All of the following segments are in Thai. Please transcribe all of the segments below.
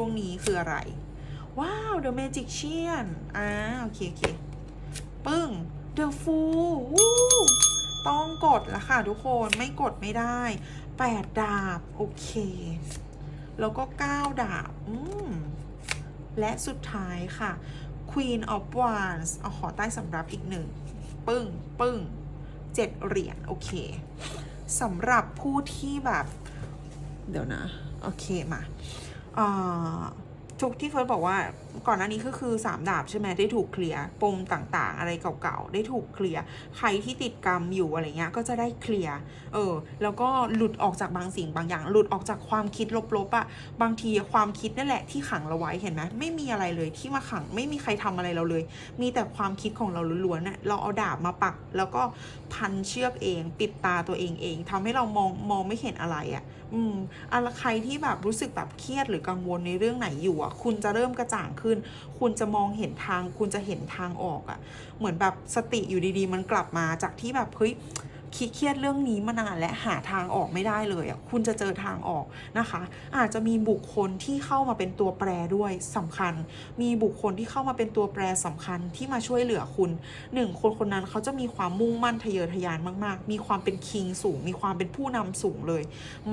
ช่วงนี้คืออะไร ว้าว The Magician อ่าโอเคโอเคปึ้ง The Fool วู้ต้องกดแล้วค่ะทุกคนไม่กดไม่ได้ 8 ดาบ โอเค แล้วก็ 9 ดาบ อืม และสุดท้ายค่ะ Queen of Wands เอาขอใต้สำรับอีกหนึ่ง ปึ้ง ปึ้งเจ็ดเหรียญ โอเคสำหรับผู้ที่แบบ เดี๋ยวนะ โอเคมา เอ่ ทุกที่เฟิร์สบอกว่าก่อนหน้านี้ก็คือ 3 ดาบใช่ไหมได้ถูกเคลียร์ปมต่างๆ อะไรเก่าๆ ได้ถูกเคลียร์ใครที่ติดกรรมอยู่อะไรเงี้ยก็จะได้เคลียร์เออ แล้วก็หลุดออกจากบางสิ่งบางอย่าง หลุดออกจากความคิดลบๆอะบางทีความคิดนั่นแหละที่ขังเราไว้เห็นไหมไม่มีอะไรเลยที่มาขังไม่มีใครทำอะไรเราเลย มีแต่ความคิดของเราล้วนๆเนี่ยเราเอาดาบมาปัก แล้วก็พันเชือกเอง ปิดตาตัวเองเองทำให้เรามองมองไม่เห็นอะไรอะ่ะ อืมอะไรใครที่แบบรู้สึกแบบเครียดหรือกังวลในเรื่องไหนอยู่อะคุณจะเริ่มกระจ่างขึ้น คุณจะมองเห็นทาง คุณจะเห็นทางออกอะเหมือนแบบสติอยู่ดีๆ มันกลับมาจากที่แบบเฮ้ย คิดเครียดเรื่องนี้มานานและหาทางออกไม่ได้เลยอะคุณจะเจอทางออกนะคะ อาจจะมีบุคคลที่เข้ามาเป็นตัวแปรด้วยสำคัญ มีบุคคลที่เข้ามาเป็นตัวแปรสำคัญที่มาช่วยเหลือคุณหนึ่งคนคนนั้นเขาจะมีความมุ่งมั่นทะเยอทะยานมาก ๆ มีความเป็นคิงสูง มีความเป็นผู้นำสูงเลย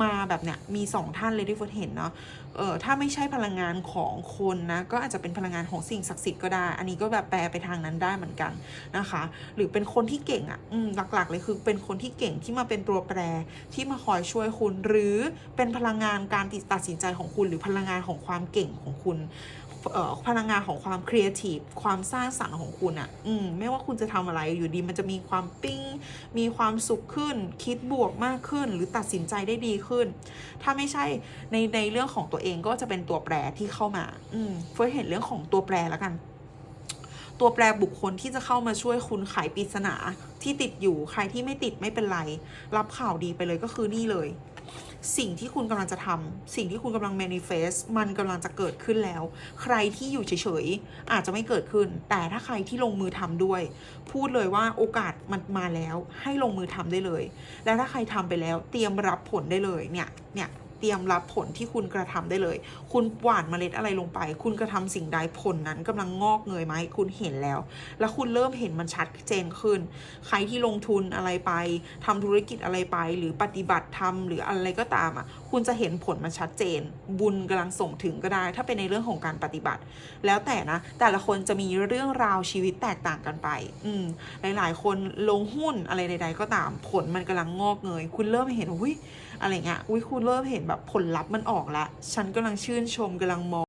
มาแบบเนี้ยมีสองท่านเลยที่ฟิเห็นเนาะเออถ้าไม่ใช่พลังงานของคนนะก็อาจจะเป็นพลังงานของสิ่งศักดิ์สิทธิ์ก็ได้ อันนี้ก็แบบแปลไปทางนั้นได้เหมือนกันนะคะ หรือเป็นคนที่เก่งอะ่ะหลักๆเลยคือเป็นคนที่เก่งที่มาเป็นตัวแปรที่มาคอยช่วยคุณ หรือเป็นพลังงานการติดตัดสินใจของคุณ หรือพลังงานของความเก่งของคุณพลังงานของความครีเอทีฟความสร้างสรรค์ของคุณอะ่ะ อืม ไม่ว่าคุณจะทำอะไรอยู่ดี มันจะมีความปิ้ง มีความสุขขึ้น คิดบวกมากขึ้น หรือตัดสินใจได้ดีขึ้น ถ้าไม่ใช่ในในเรื่องของตัวเองก็จะเป็นตัวแปรที่เข้ามา อืมเฟิร์สเห็นเรื่องของตัวแปรแล้วกัน ตัวแปรบุคคลที่จะเข้ามาช่วยคุณไขปริศนา ที่ติดอยู่ใครที่ไม่ติดไม่เป็นไร รับข่าวดีไปเลยก็คือนี่เลย สิ่งที่คุณกำลังจะทำสิ่งที่คุณกำลัง manifest มันกำลังจะเกิดขึ้นแล้ว ใครที่อยู่เฉยๆ อาจจะไม่เกิดขึ้น แต่ถ้าใครที่ลงมือทำด้วย พูดเลยว่าโอกาสมันมาแล้ว ให้ลงมือทำได้เลย แล้วถ้าใครทำไปแล้ว เตรียมรับผลได้เลยเนี่ยเนี่ย เตรียมรับผลที่คุณกระทำได้เลย คุณหว่านเมล็ดอะไรลงไป คุณกระทำสิ่งใดผลนั้นกำลังงอกเงยมาให้คุณเห็นแล้ว แล้วคุณเริ่มเห็นมันชัดเจนขึ้น ใครที่ลงทุนอะไรไปทำธุรกิจอะไรไป หรือปฏิบัติธรรมหรืออะไรก็ตามอะคุณจะเห็นผลมันชัดเจน บุญกำลังส่งถึงก็ได้ ถ้าเป็นในเรื่องของการปฏิบัติ แล้วแต่นะ แต่ละคนจะมีเรื่องราวชีวิตแตกต่างกันไป อืมหลาย ๆ คนลงหุ้นอะไรใด ๆ ก็ตาม ผลมันกำลังงอกเงย คุณเริ่มเห็นอุ้ยอะไรเงี้ยอุ้ยคุณเริ่มเห็นแบบผลลัพธ์มันออกละ ฉันกำลังชื่นชมกำลังมอง